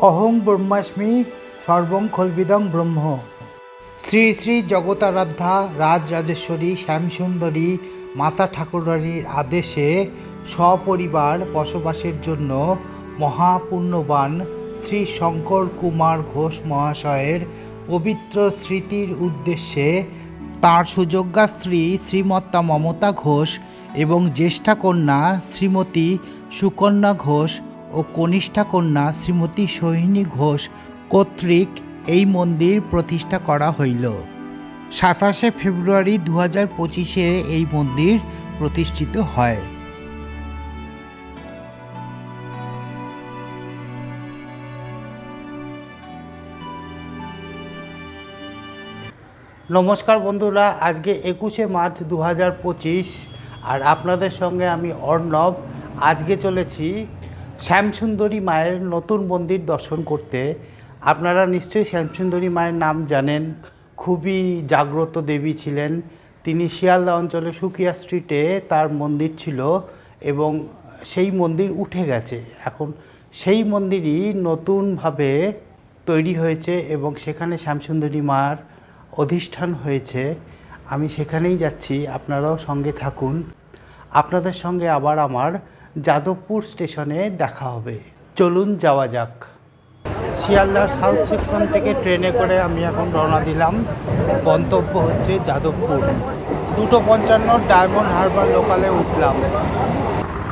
অহং ব্রহ্মাস্মি সর্বং খলবিদং ব্রহ্ম। শ্রী শ্রী জগতারাধ্যা রাজরাজেশ্বরী শ্যামসুন্দরী মাতা ঠাকুরানীর আদেশে সপরিবার বসবাসের জন্য মহাপুণ্যবান শ্রী শঙ্কর কুমার ঘোষ মহাশয়ের পবিত্র স্মৃতির উদ্দেশ্যে তাঁর সুযোগ্যা স্ত্রী শ্রীমত্তা মমতা ঘোষ এবং জ্যেষ্ঠা কন্যা শ্রীমতী সুকন্যা ঘোষ ও কনিষ্ঠা কন্যা শ্রীমতী সোহিনী ঘোষ কর্তৃক এই মন্দির প্রতিষ্ঠা করা হইল। সাতাশে ফেব্রুয়ারি দু হাজার পঁচিশে এই মন্দির প্রতিষ্ঠিত হয়। নমস্কার বন্ধুরা, আজকে একুশে মার্চ দু হাজার পঁচিশ, আর আপনাদের সঙ্গে আমি অর্ণব। আজকে চলেছি শ্যামসুন্দরী মায়ের নতুন মন্দির দর্শন করতে আপনারা নিশ্চয়ই শ্যামসুন্দরী মায়ের নাম জানেন। খুবই জাগ্রত দেবী ছিলেন। তিনি শিয়ালদা অঞ্চলে সুকিয়া স্ট্রিটে তার মন্দির ছিল এবং সেই মন্দির উঠে গেছে। এখন সেই মন্দিরই নতুনভাবে তৈরি হয়েছে এবং সেখানে শ্যামসুন্দরী মার অধিষ্ঠান হয়েছে। আমি সেখানেই যাচ্ছি, আপনারাও সঙ্গে থাকুন। আপনাদের সঙ্গে আবার আমার যাদবপুর স্টেশনে দেখা হবে। চলুন যাওয়া যাক। শিয়ালদার সাউথ সেকশন থেকে ট্রেনে করে আমি এখন রওনা দিলাম। গন্তব্য হচ্ছে যাদবপুর। দুটো পঞ্চান্ন ডায়মন্ড হারবার লোকালে উঠলাম।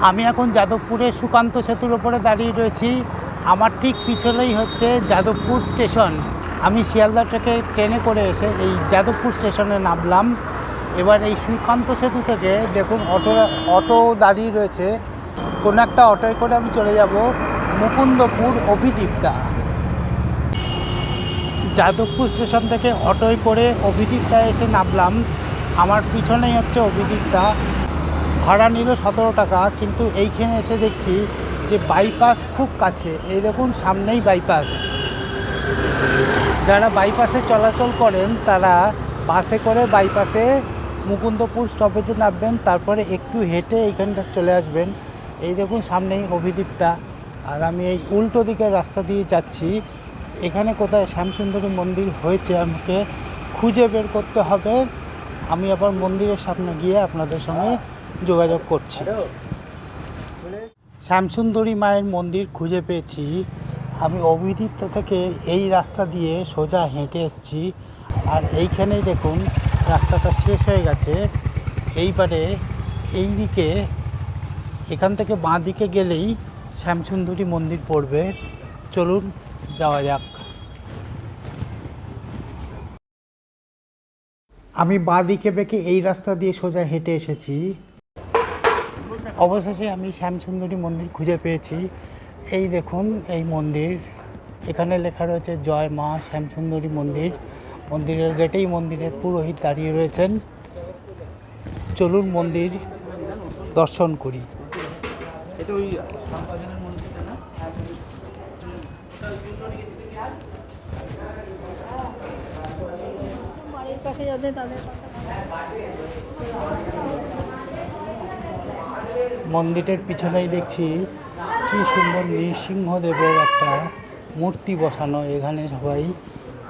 আমি এখন যাদবপুরে সুকান্ত সেতুর ওপরে দাঁড়িয়ে রয়েছি। আমার ঠিক পিছনেই হচ্ছে যাদবপুর স্টেশন। আমি শিয়ালদা থেকে ট্রেনে করে এসে এই যাদবপুর স্টেশনে নামলাম। এবার এই সুকান্ত সেতু থেকে দেখুন অটো অটো দাঁড়িয়ে রয়েছে। কোনো একটা অটোয় করে আমি চলে যাব মুকুন্দপুর অভিদীপ্তা। যাদবপুর স্টেশন থেকে অটোয় করে অভিদীপ্তা এসে নামলাম। আমার পিছনেই হচ্ছে অভিদীপ্তা। ভাড়া নিল সতেরো টাকা, কিন্তু এইখানে এসে দেখছি যে বাইপাস খুব কাছে। এই দেখুন, সামনেই বাইপাস যারা বাইপাসে চলাচল করেন, তারা বাসে করে বাইপাসে মুকুন্দপুর স্টপেজে নামবেন, তারপরে একটু হেঁটে এইখানটা চলে আসবেন। এই দেখুন সামনেই অভিদীপ্তা। আর আমি এই উল্টো দিকের রাস্তা দিয়ে যাচ্ছি। এখানে কোথায় শ্যামসুন্দরী মন্দির হয়েছে আমাকে খুঁজে বের করতে হবে। আমি আবার মন্দিরের সামনে গিয়ে আপনাদের সঙ্গে যোগাযোগ করছি। শ্যামসুন্দরী মায়ের মন্দির খুঁজে পেয়েছি। আমি অভিদীপ্ত থেকে এই রাস্তা দিয়ে সোজা হেঁটে এসেছি। আর এইখানেই দেখুন রাস্তাটা শেষ হয়ে গেছে। এইবারে এই দিকে এখান থেকে বাঁ দিকে গেলেই শ্যামসুন্দরী মন্দির পড়বে। চলুন, যাওয়া যাক। আমি বাঁ দিকে বেঁকে এই রাস্তা দিয়ে সোজা হেঁটে এসেছি। অবশেষে আমি শ্যামসুন্দরী মন্দির খুঁজে পেয়েছি। এই দেখুন, এই মন্দির। এখানে লেখা রয়েছে, জয় মা শ্যামসুন্দরী মন্দির। মন্দিরের গেটেই মন্দিরের পুরোহিত দাঁড়িয়ে রয়েছেন। চলুন মন্দির দর্শন করি। বাড়ির পাশে যাদের তাদের মন্দিরের পিছনেই দেখছি কি সুন্দর নৃসিংহদেবের একটা মূর্তি বসানো। এখানে সবাই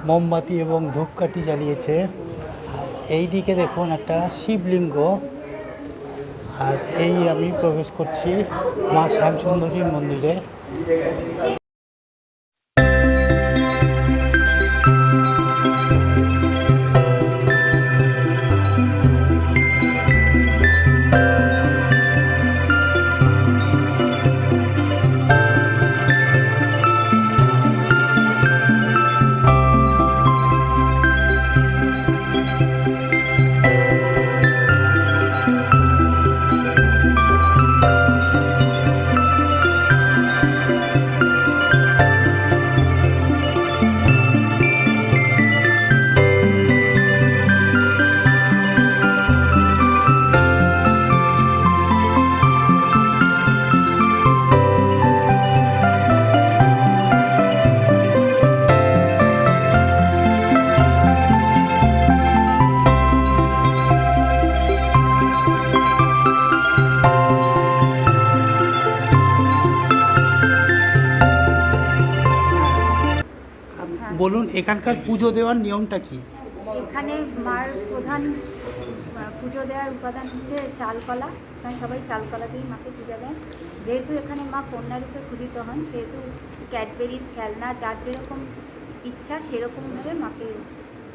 মোমবাতি এবং ধূপকাঠি জ্বালিয়েছে। এই দিকে দেখুন একটা শিবলিঙ্গ। আর এই আমি প্রবেশ করছি মা শ্যামসুন্দরী মন্দিরে। এখানকার পুজো দেওয়ার নিয়মটা কি? এখানে মার প্রধান পুজো দেওয়ার উপাদান হচ্ছে চালকলা। এখানে সবাই চালকলাতেই মাকে পূজা দেন। যেহেতু এখানে মা কন্যারূপে পূজিত হন সেহেতু ক্যাডবেরিজ খেলনা যার যেরকম ইচ্ছা সেরকমভাবে মাকে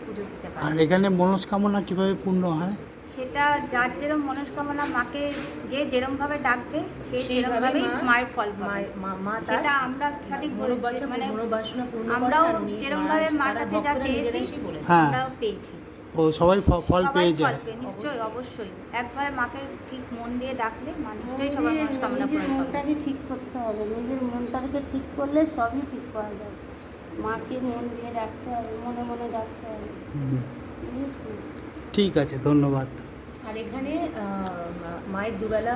পুজো দিতে পারে আর এখানে মনস্কামনা কীভাবে পূর্ণ হয়? সেটা যার যেরকম মনস্কামনা মাকে যে যেরমভাবে ডাকবে সে সেরমভাবেই মায়ের ফল পাবে। মায়ের মা- মা সেটা আমরা সঠিক বলছি মানে মনোবাসনা পূর্ণ করেন আমরাও যেরমভাবে মারা- কাছে যা চেয়েছি। হ্যাঁ। আমরাও পেয়েছি। ও সবাই ফল পেয়ে যায়। নিশ্চয়ই অবশ্যই। একভাবে মাকে ঠিক মন দিয়ে ডাকলে মা নিশ্চয়ই সবার মনস্কামনা পূরণ করবে মনটাকে ঠিক করতে হবে নিজের মনটাকে ঠিক করলে সবই ঠিক করা যাবে মাকে মন দিয়ে ডাকতে হবে মনে মনে ডাকতে হবে। ঠিক আছে ধন্যবাদ আর এখানে মায়ের দুবেলা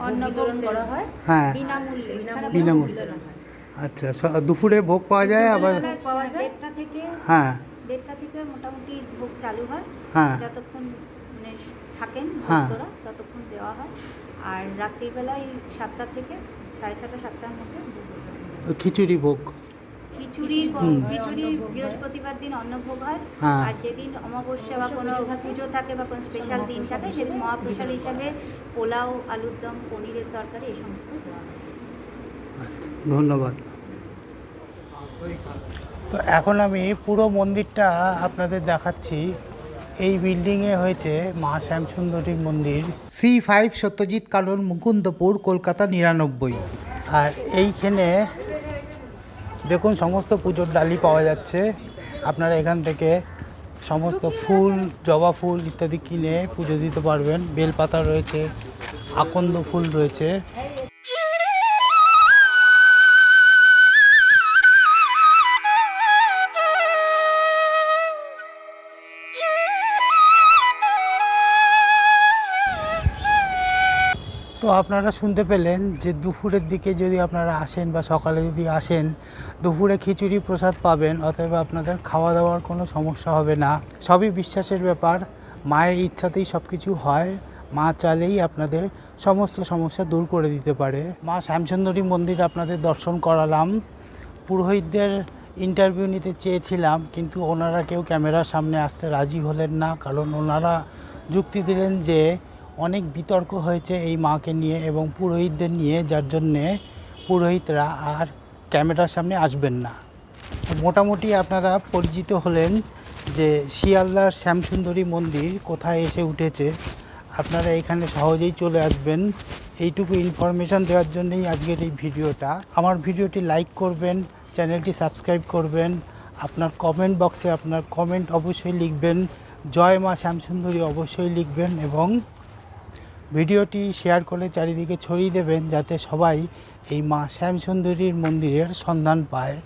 অন্ন বিতরণ করা হয় হ্যাঁ বিনামূল্যে বিনামূল্যে বিনামূল্যে। বিতরণ হয়। আচ্ছা দুপুরে ভোগ পাওয়া যায় আবার পাওয়া যায়? দেড়টা থেকে হ্যাঁ দেড়টা থেকে মোটামুটি ভোগ চালু হয় হ্যাঁ যতক্ষণ মানে থাকেন হ্যাঁ। ভক্তরা ততক্ষণ দেওয়া হয় আর রাত্রিবেলায় সাতটা থেকে সাড়ে ছটা সাতটার মধ্যে হয়। খিচুড়ি ভোগ খিচুড়ি খিচুড়ি বৃহস্পতিবার দিন অন্নভোগ হয়। হ্যাঁ। আর যেদিন অমাবস্যা বা কোনো পুজো থাকে। বা কোনো স্পেশাল দিন থাকে সেদিন মহাপ্রসাদ হিসাবে পোলাও আলুর দম পনিরের তরকারি এই সমস্ত দেওয়া হয়। আচ্ছা ধন্যবাদ। তো এখন আমি পুরো মন্দিরটা আপনাদের দেখাচ্ছি। এই বিল্ডিংয়ে হয়েছে মা শ্যামসুন্দরী মন্দির। সি ফাইভ সত্যজিৎ কানন মুকুন্দপুর কলকাতা নিরানব্বই। আর এইখানে দেখুন, সমস্ত পুজোর ডালি পাওয়া যাচ্ছে। আপনারা এখান থেকে সমস্ত ফুল, জবা ফুল ইত্যাদি কিনে পুজো দিতে পারবেন। বেলপাতা রয়েছে, আকন্দ ফুল রয়েছে। আপনারা শুনতে পেলেন যে দুপুরের দিকে যদি আপনারা আসেন বা সকালে যদি আসেন, দুপুরে খিচুড়ি প্রসাদ পাবেন, অতএব আপনাদের খাওয়া দাওয়ার কোনো সমস্যা হবে না। সবই বিশ্বাসের ব্যাপার। মায়ের ইচ্ছাতেই সব কিছু হয়। মা চালেই আপনাদের সমস্ত সমস্যা দূর করে দিতে পারে। মা শ্যামসুন্দরী মন্দির আপনাদের দর্শন করালাম। পুরোহিতদের ইন্টারভিউ নিতে চেয়েছিলাম, কিন্তু ওনারা কেউ ক্যামেরার সামনে আসতে রাজি হলেন না, কারণ ওনারা যুক্তি দিলেন যে অনেক বিতর্ক হয়েছে এই মাকে নিয়ে এবং পুরোহিতদের নিয়ে, যার জন্যে পুরোহিতরা আর ক্যামেরার সামনে আসবেন না। মোটামুটি আপনারা পরিচিত হলেন যে শিয়ালদার শ্যামসুন্দরী মন্দির কোথায় এসে উঠেছে। আপনারা এখানে সহজেই চলে আসবেন। এইটুকু ইনফরমেশান দেওয়ার জন্যই আজকের এই ভিডিওটা। আমার ভিডিওটি লাইক করবেন, চ্যানেলটি সাবস্ক্রাইব করবেন। আপনার কমেন্ট বক্সে আপনার কমেন্ট অবশ্যই লিখবেন। জয় মা শ্যামসুন্দরী অবশ্যই লিখবেন এবং ভিডিওটি শেয়ার করে চারিদিকে ছড়িয়ে দেবেন যাতে সবাই এই মা শ্যামসুন্দরীর মন্দিরের সন্ধান পায়।